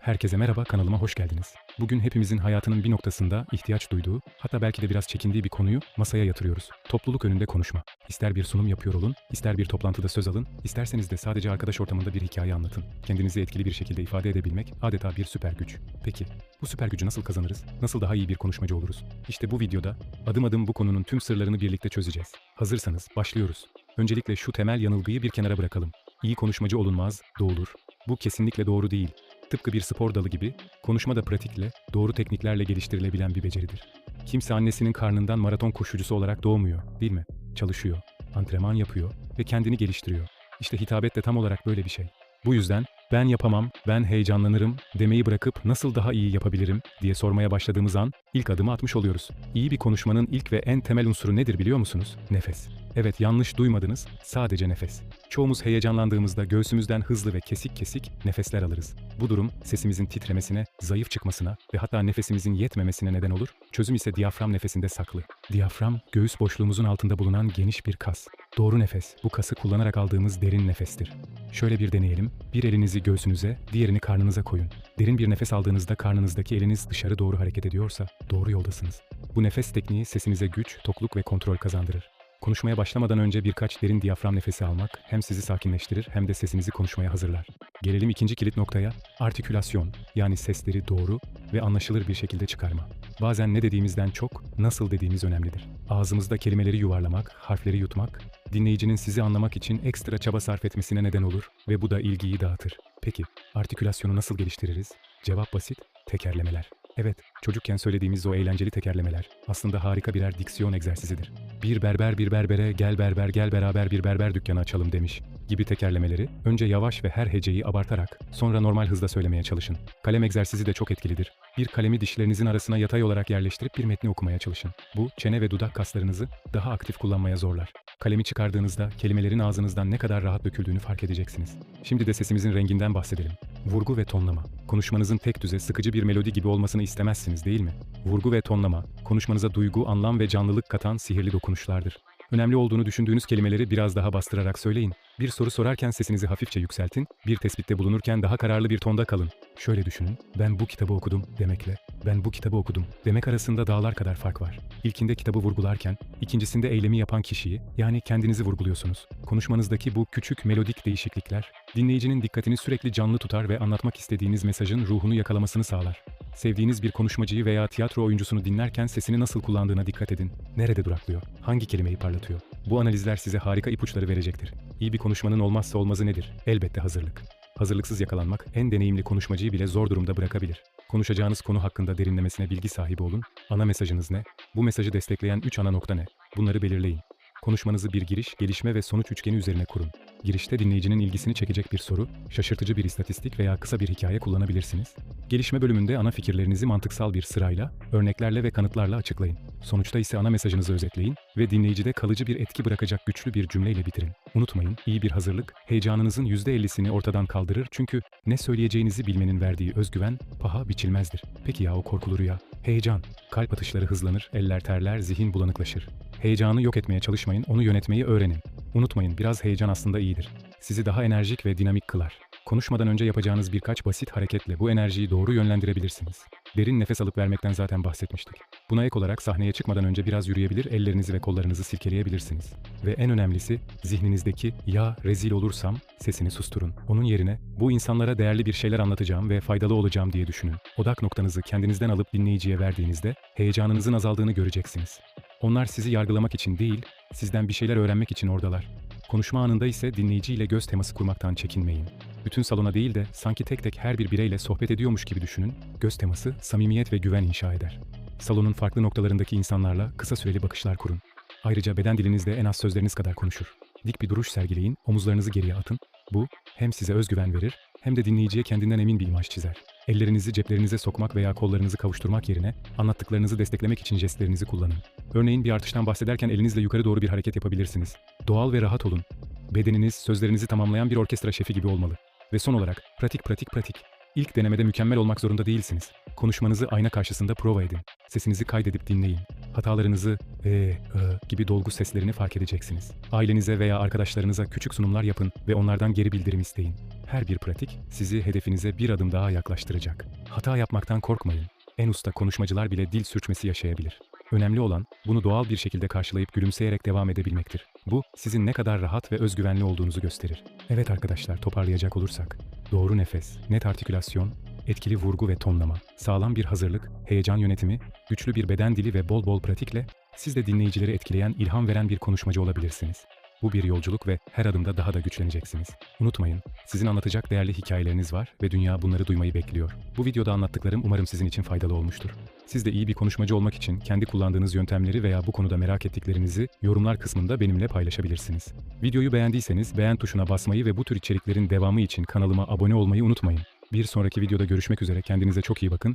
Herkese merhaba, kanalıma hoş geldiniz. Bugün hepimizin hayatının bir noktasında ihtiyaç duyduğu, hatta belki de biraz çekindiği bir konuyu masaya yatırıyoruz. Topluluk önünde konuşma. İster bir sunum yapıyor olun, ister bir toplantıda söz alın, isterseniz de sadece arkadaş ortamında bir hikaye anlatın. Kendinizi etkili bir şekilde ifade edebilmek adeta bir süper güç. Peki, bu süper gücü nasıl kazanırız? Nasıl daha iyi bir konuşmacı oluruz? İşte bu videoda adım adım bu konunun tüm sırlarını birlikte çözeceğiz. Hazırsanız başlıyoruz. Öncelikle şu temel yanılgıyı bir kenara bırakalım. İyi konuşmacı olunmaz, doğulur. Bu kesinlikle doğru değil. Tıpkı bir spor dalı gibi, konuşma da pratikle, doğru tekniklerle geliştirilebilen bir beceridir. Kimse annesinin karnından maraton koşucusu olarak doğmuyor, değil mi? Çalışıyor, antrenman yapıyor ve kendini geliştiriyor. İşte hitabet de tam olarak böyle bir şey. Bu yüzden ben yapamam, ben heyecanlanırım demeyi bırakıp nasıl daha iyi yapabilirim diye sormaya başladığımız an ilk adımı atmış oluyoruz. İyi bir konuşmanın ilk ve en temel unsuru nedir biliyor musunuz? Nefes. Evet yanlış duymadınız, sadece nefes. Çoğumuz heyecanlandığımızda göğsümüzden hızlı ve kesik kesik nefesler alırız. Bu durum sesimizin titremesine, zayıf çıkmasına ve hatta nefesimizin yetmemesine neden olur. Çözüm ise diyafram nefesinde saklı. Diyafram, göğüs boşluğumuzun altında bulunan geniş bir kas. Doğru nefes, bu kası kullanarak aldığımız derin nefestir. Şöyle bir deneyelim. Bir elinizi göğsünüze, diğerini karnınıza koyun. Derin bir nefes aldığınızda karnınızdaki eliniz dışarı doğru hareket ediyorsa doğru yoldasınız. Bu nefes tekniği sesinize güç, tokluk ve kontrol kazandırır. Konuşmaya başlamadan önce birkaç derin diyafram nefesi almak hem sizi sakinleştirir hem de sesinizi konuşmaya hazırlar. Gelelim ikinci kilit noktaya, artikülasyon yani sesleri doğru ve anlaşılır bir şekilde çıkarma. Bazen ne dediğimizden çok nasıl dediğimiz önemlidir. Ağzımızda kelimeleri yuvarlamak, harfleri yutmak, dinleyicinin sizi anlamak için ekstra çaba sarf etmesine neden olur ve bu da ilgiyi dağıtır. Peki, artikülasyonu nasıl geliştiririz? Cevap basit, tekerlemeler. Evet, çocukken söylediğimiz o eğlenceli tekerlemeler aslında harika birer diksiyon egzersizidir. Bir berber bir berbere gel berber gel beraber bir berber dükkanı açalım demiş gibi tekerlemeleri önce yavaş ve her heceyi abartarak sonra normal hızda söylemeye çalışın. Kalem egzersizi de çok etkilidir. Bir kalemi dişlerinizin arasına yatay olarak yerleştirip bir metni okumaya çalışın. Bu çene ve dudak kaslarınızı daha aktif kullanmaya zorlar. Kalemi çıkardığınızda kelimelerin ağzınızdan ne kadar rahat döküldüğünü fark edeceksiniz. Şimdi de sesimizin renginden bahsedelim. Vurgu ve tonlama. Konuşmanızın tek düze sıkıcı bir melodi gibi olmasını istemezsiniz değil mi? Vurgu ve tonlama, konuşmanıza duygu, anlam ve canlılık katan sihirli dokunuşlardır. Önemli olduğunu düşündüğünüz kelimeleri biraz daha bastırarak söyleyin. Bir soru sorarken sesinizi hafifçe yükseltin, bir tespitte bulunurken daha kararlı bir tonda kalın. Şöyle düşünün, ben bu kitabı okudum demekle, ben bu kitabı okudum demek arasında dağlar kadar fark var. İlkinde kitabı vurgularken, ikincisinde eylemi yapan kişiyi, yani kendinizi vurguluyorsunuz. Konuşmanızdaki bu küçük melodik değişiklikler, dinleyicinin dikkatini sürekli canlı tutar ve anlatmak istediğiniz mesajın ruhunu yakalamasını sağlar. Sevdiğiniz bir konuşmacıyı veya tiyatro oyuncusunu dinlerken sesini nasıl kullandığına dikkat edin. Nerede duraklıyor? Hangi kelimeyi parlatıyor? Bu analizler size harika ipuçları verecektir. İyi bir konuşmanın olmazsa olmazı nedir? Elbette hazırlık. Hazırlıksız yakalanmak en deneyimli konuşmacıyı bile zor durumda bırakabilir. Konuşacağınız konu hakkında derinlemesine bilgi sahibi olun. Ana mesajınız ne? Bu mesajı destekleyen 3 ana nokta ne? Bunları belirleyin. Konuşmanızı bir giriş, gelişme ve sonuç üçgeni üzerine kurun. Girişte dinleyicinin ilgisini çekecek bir soru, şaşırtıcı bir istatistik veya kısa bir hikaye kullanabilirsiniz. Gelişme bölümünde ana fikirlerinizi mantıksal bir sırayla, örneklerle ve kanıtlarla açıklayın. Sonuçta ise ana mesajınızı özetleyin ve dinleyicide kalıcı bir etki bırakacak güçlü bir cümleyle bitirin. Unutmayın, iyi bir hazırlık, heyecanınızın %50'sini ortadan kaldırır çünkü ne söyleyeceğinizi bilmenin verdiği özgüven paha biçilmezdir. Peki ya o korkulu rüya? Heyecan. Kalp atışları hızlanır, eller terler, zihin bulanıklaşır. Heyecanı yok etmeye çalışmayın, onu yönetmeyi öğrenin. Unutmayın, biraz heyecan aslında iyidir. Sizi daha enerjik ve dinamik kılar. Konuşmadan önce yapacağınız birkaç basit hareketle bu enerjiyi doğru yönlendirebilirsiniz. Derin nefes alıp vermekten zaten bahsetmiştik. Buna ek olarak sahneye çıkmadan önce biraz yürüyebilir, ellerinizi ve kollarınızı silkeleyebilirsiniz. Ve en önemlisi zihninizdeki ya rezil olursam sesini susturun. Onun yerine bu insanlara değerli bir şeyler anlatacağım ve faydalı olacağım diye düşünün. Odak noktanızı kendinizden alıp dinleyiciye verdiğinizde heyecanınızın azaldığını göreceksiniz. Onlar sizi yargılamak için değil, sizden bir şeyler öğrenmek için oradalar. Konuşma anında ise dinleyiciyle göz teması kurmaktan çekinmeyin. Bütün salona değil de sanki tek tek her bir bireyle sohbet ediyormuş gibi düşünün, göz teması samimiyet ve güven inşa eder. Salonun farklı noktalarındaki insanlarla kısa süreli bakışlar kurun. Ayrıca beden diliniz de en az sözleriniz kadar konuşur. Dik bir duruş sergileyin, omuzlarınızı geriye atın. Bu hem size özgüven verir hem de dinleyiciye kendinden emin bir imaj çizer. Ellerinizi ceplerinize sokmak veya kollarınızı kavuşturmak yerine anlattıklarınızı desteklemek için jestlerinizi kullanın. Örneğin bir artıştan bahsederken elinizle yukarı doğru bir hareket yapabilirsiniz. Doğal ve rahat olun. Bedeniniz sözlerinizi tamamlayan bir orkestra şefi gibi olmalı. Ve son olarak pratik pratik pratik. İlk denemede mükemmel olmak zorunda değilsiniz. Konuşmanızı ayna karşısında prova edin. Sesinizi kaydedip dinleyin. Hatalarınızı e, e gibi dolgu seslerini fark edeceksiniz. Ailenize veya arkadaşlarınıza küçük sunumlar yapın ve onlardan geri bildirim isteyin. Her bir pratik sizi hedefinize bir adım daha yaklaştıracak. Hata yapmaktan korkmayın. En usta konuşmacılar bile dil sürçmesi yaşayabilir. Önemli olan bunu doğal bir şekilde karşılayıp gülümseyerek devam edebilmektir. Bu sizin ne kadar rahat ve özgüvenli olduğunuzu gösterir. Evet arkadaşlar toparlayacak olursak. Doğru nefes, net artikülasyon, etkili vurgu ve tonlama, sağlam bir hazırlık, heyecan yönetimi, güçlü bir beden dili ve bol bol pratikle siz de dinleyicileri etkileyen, ilham veren bir konuşmacı olabilirsiniz. Bu bir yolculuk ve her adımda daha da güçleneceksiniz. Unutmayın, sizin anlatacak değerli hikayeleriniz var ve dünya bunları duymayı bekliyor. Bu videoda anlattıklarım umarım sizin için faydalı olmuştur. Siz de iyi bir konuşmacı olmak için kendi kullandığınız yöntemleri veya bu konuda merak ettiklerinizi yorumlar kısmında benimle paylaşabilirsiniz. Videoyu beğendiyseniz beğen tuşuna basmayı ve bu tür içeriklerin devamı için kanalıma abone olmayı unutmayın. Bir sonraki videoda görüşmek üzere kendinize çok iyi bakın,